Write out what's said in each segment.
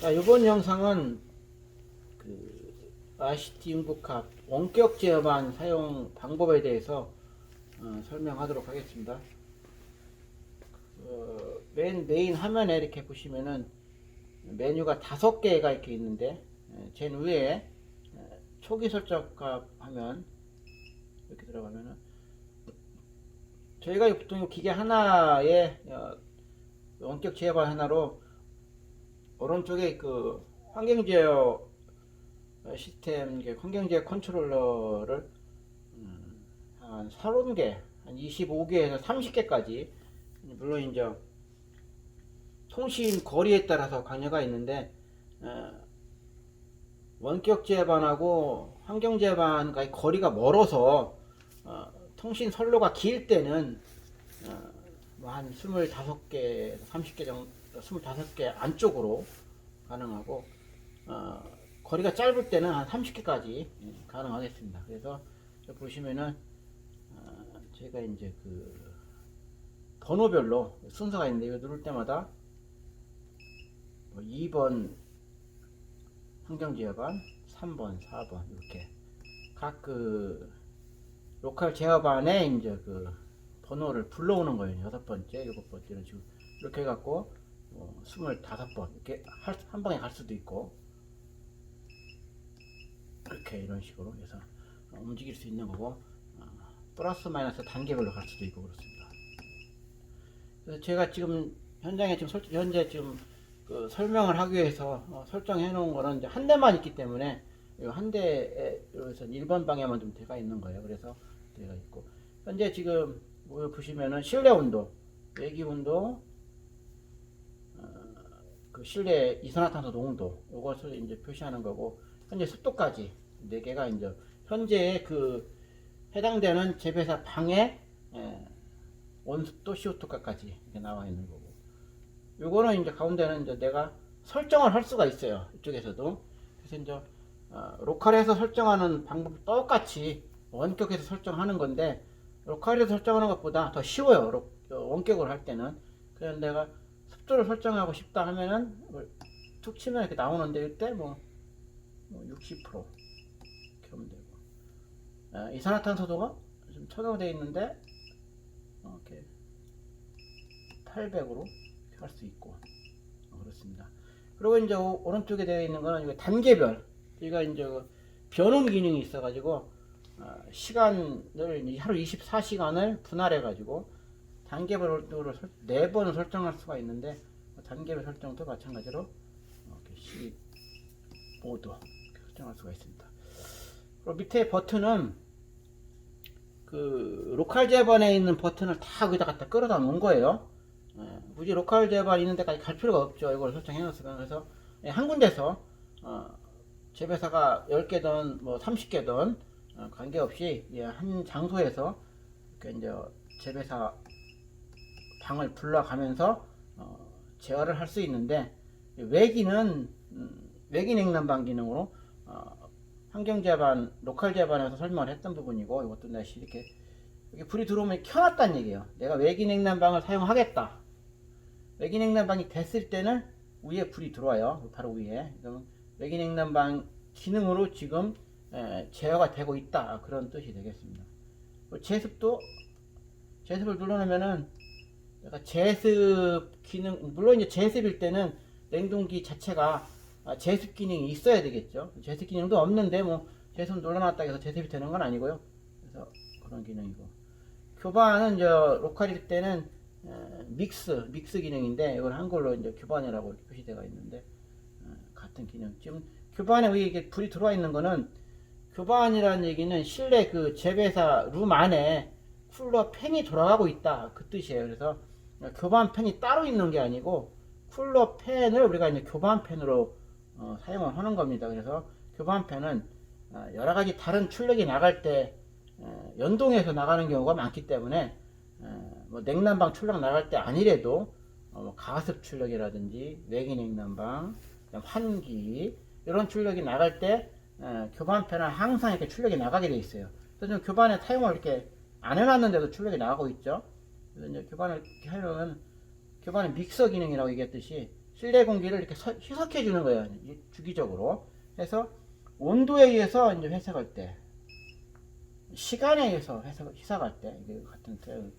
자, 이번 영상은 그 ICT 융복합 원격 제어반 사용 방법에 대해서 어, 설명하도록 하겠습니다. 어, 맨 메인 화면에 이렇게 보시면은 메뉴가 다섯 개가 이렇게 있는데 에, 제일 위에 에, 초기 설정값 하면 이렇게 들어가면은 저희가 보통 기계 하나에 어, 원격 제어반 하나로 오른쪽에 그 환경 제어 시스템 이게 환경 제어 컨트롤러를 음, 한 30개, 한 25개에서 30개까지 물론 이제 통신 거리에 따라서 관여가 있는데 어, 원격 제반하고 환경 제반과의 거리가 멀어서 어, 통신 선로가 길 때는 어, 뭐한 25개, 30개 정도, 25개 안쪽으로 가능하고 어, 거리가 짧을 때는 한 30개까지 가능하겠습니다. 그래서 보시면은 어, 제가 이제 그 번호별로 순서가 있는데 이거 누를 때마다 뭐 2번 환경제어반, 3번, 4번 이렇게 각 그 로컬 제어반에 이제 그 번호를 불러오는 거예요. 여섯 번째, 일곱 번째는 지금 이렇게 해갖고 어, 25번 이렇게 할- 한 방에 갈 수도 있고 이렇게 이런 식으로 해서 어, 움직일 수 있는 거고 어, 플러스 마이너스 단계별로 갈 수도 있고 그렇습니다. 그래서 제가 지금 현장에 지금 설, 현재 지금 그 설명을 하기 위해서 어, 설정해 놓은 거는 이제 한 대만 있기 때문에 이한 대에 여기서 1번 방에만 좀 돼가 있는 거예요. 그래서 돼가 있고 현재 지금 뭐 보시면은 실내 온도, 외기 온도, 어, 그 실내 이산화탄소 농도 이것을 이제 표시하는 거고 현재 습도까지 네 개가 이제 현재 그 해당되는 재배사 방의 에, 온습도 CO2가까지 이렇게 나와 있는 거고. 요거는 이제 가운데는 이제 내가 설정을 할 수가 있어요 이쪽에서도. 그래서 이제 어, 로컬에서 설정하는 방법 똑같이 원격에서 설정하는 건데 로컬에서 설정하는 것보다 더 쉬워요 로- 어, 원격으로 할 때는. 그래서 내가 습도를 설정하고 싶다 하면은 이걸 툭 치면 이렇게 나오는데 이때 뭐, 뭐 60% 이렇게 하면 되고. 아, 이산화탄소도가 지금 처정되어 있는데 어, 이렇게 800으로 할 수 있고. 어, 그렇습니다. 그리고 이제 오, 오른쪽에 되어 있는 거는 단계별. 저희가 이제 그 변환 기능이 있어가지고 어, 시간을 하루 24시간을 분할해 가지고 단계별로 설- 네 번을 설정할 수가 있는데 그 단계별 설정도 마찬가지로 이렇게 15도 이렇게 설정할 수가 있습니다. 그리고 밑에 버튼은 그 로컬 제반에 있는 버튼을 다 거기다 갖다 끌어다 놓은 거예요. 예, 굳이 로컬 제반 있는 데까지 갈 필요가 없죠. 이걸 설정해 놨으면 그래서 예, 한 군데서 어, 재배사가 10개든 뭐 30개든 어, 관계없이 예, 한 장소에서 이제 재배사 방을 불러가면서 어, 제어를 할 수 있는데 외기는 음, 외기 냉난방 기능으로 어, 환경 제반, 로컬 제반에서 설명을 했던 부분이고 이것도 다시 이렇게 여기 불이 들어오면 켜놨다는 얘기예요. 내가 외기 냉난방을 사용하겠다. 외기 냉난방이 됐을 때는 위에 불이 들어와요. 바로 위에. 그러면 외기 냉난방 기능으로 지금 에, 제어가 되고 있다. 그런 뜻이 되겠습니다. 제습도 제습을 눌러놓으면은 내가 제습 기능 물론 이제 제습일 때는 냉동기 자체가 아, 제습 기능이 있어야 되겠죠. 제습 기능도 없는데 뭐 제습 눌러놨다 해서 제습이 되는 건 아니고요. 그래서 그런 기능이고 교반은 이제 로컬일 때는 에, 믹스 믹스 기능인데 이걸 한글로 이제 교반이라고 표시되어 있는데 어, 같은 기능. 지금 교반에 왜 이게 불이 들어와 있는 거는 교반이라는 얘기는 실내 그 재배사 룸 안에 쿨러 팬이 돌아가고 있다 그 뜻이에요. 그래서 교반 팬이 따로 있는 게 아니고 쿨러 팬을 우리가 이제 교반 팬으로 어, 사용을 하는 겁니다. 그래서 교반 팬은 어, 여러 가지 다른 출력이 나갈 때 어, 연동해서 나가는 경우가 많기 때문에 어, 뭐 냉난방 출력 나갈 때 아니래도 어, 뭐 가습 출력이라든지 외기 냉난방, 환기 이런 출력이 나갈 때 어, 교반 팬은 항상 이렇게 출력이 나가게 돼 있어요. 그래서 교반에 타이머 이렇게 안 해놨는데도 출력이 나가고 있죠. 이제 교반을 하려면 교반의 믹서 기능이라고 얘기했듯이 실내 공기를 이렇게 서- 희석해 주는 거예요. 이- 주기적으로. 해서 온도에 의해서 이제 회색할 때, 시간에 의해서 회색, 희석할 때, 이게 같은 틀.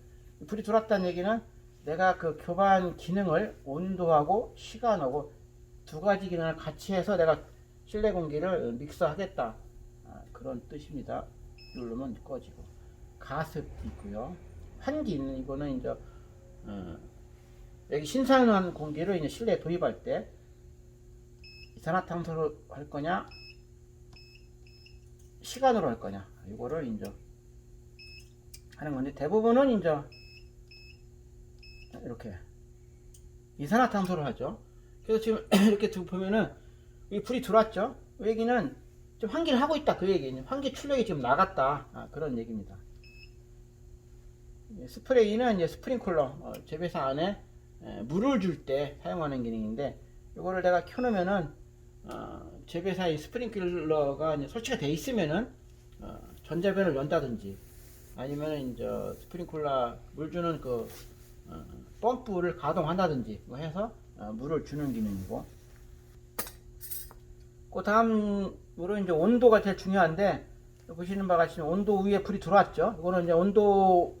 불이 들어왔다는 얘기는 내가 그 교반 기능을 온도하고 시간하고 두 가지 기능을 같이 해서 내가 실내 공기를 믹서하겠다. 아, 그런 뜻입니다. 누르면 꺼지고. 가습 있고요. 환기 있는 이거는 이제 어, 여기 신선한 공기를 이제 실내에 도입할 때 이산화탄소로 할 거냐 시간으로 할 거냐 이거를 이제 하는 건데 대부분은 이제 이렇게 이산화탄소로 하죠. 그래서 지금 이렇게 두 보면은 이 불이 들어왔죠. 그 얘기는 좀 환기를 하고 있다 그 얘기. 환기 출력이 지금 나갔다 아, 그런 얘기입니다. 예, 스프레이는 이제 스프링클러 어, 재배사 안에 에, 물을 줄 때 사용하는 기능인데 이거를 내가 켜놓으면은 어, 재배사 이 스프링클러가 설치가 돼 있으면은 어, 전자변을 연다든지 아니면 이제 스프링클러 물 주는 그 어, 펌프를 가동한다든지 뭐 해서 어, 물을 주는 기능이고 그 다음으로 이제 온도가 제일 중요한데 보시는 바와 같이 온도 위에 불이 들어왔죠. 이거는 이제 온도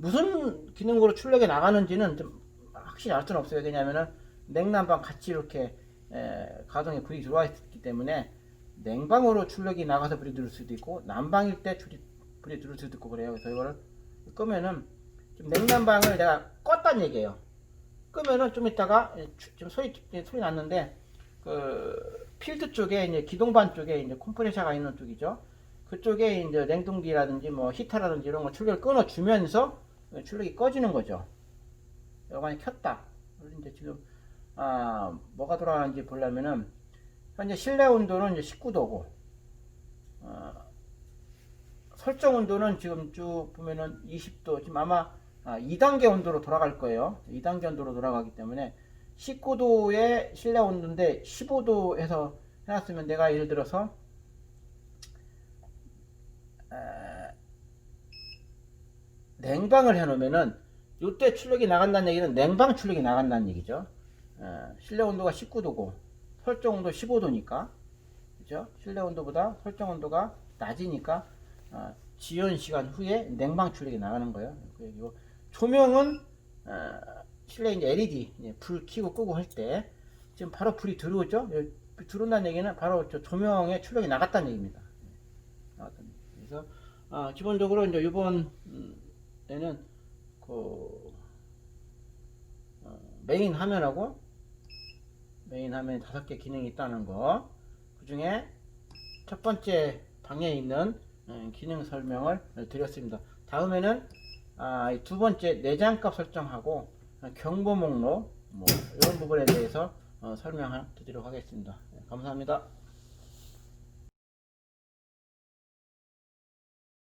무슨 기능으로 출력이 나가는지는 좀 확실히 알 수는 없어요. 왜냐면은 냉난방 같이 이렇게 에, 가동에 불이 들어와 있기 때문에 냉방으로 출력이 나가서 불이 들을 수도 있고 난방일 때 불이, 불이 들을 수도 있고 그래요. 그래서 이거를 끄면은 좀 냉난방을 내가 껐단 얘기예요. 끄면은 좀 이따가 지금 소리 소리 났는데 그 필드 쪽에 이제 기동반 쪽에 이제 컴프레셔가 있는 쪽이죠. 그쪽에 이제 냉동기라든지 뭐 히터라든지 이런 거 출력을 끊어 주면서 출력이 꺼지는 거죠. 여관이 켰다. 이제 지금 아 뭐가 돌아가는지 보려면은 현재 실내 온도는 이제 19도고 어, 설정 온도는 지금 쭉 보면은 20도 지금 아마 아, 2단계 온도로 돌아갈 거예요. 2단계 온도로 돌아가기 때문에 19도의 실내 온도인데 15도에서 해놨으면 내가 예를 들어서 에, 냉방을 해놓으면은 이때 출력이 나간다는 얘기는 냉방 출력이 나간다는 얘기죠. 에, 실내 온도가 19도고 설정 온도 15도니까 그죠? 실내 온도보다 설정 온도가 낮으니까 어, 지연 시간 후에 냉방 출력이 나가는 거예요. 그 얘기고 조명은 어, 실내 이제 LED 이제 불 켜고 끄고 할 때 지금 바로 불이 들어오죠. 여기 들어온다는 얘기는 바로 저 조명의 출력이 나갔다는 얘기입니다. 나갔다는 얘기. 그래서 아, 기본적으로 이제 이번 음, 때는 그 어, 메인 화면하고 메인 화면에 다섯 개 기능이 있다는 거. 그 중에 첫 번째 방에 있는 음, 기능 설명을 드렸습니다. 다음에는 아, 이두 번째 내장값 설정하고 어, 경보 목록 뭐 이런 부분에 대해서 어, 설명을 드리도록 하겠습니다. 네, 감사합니다.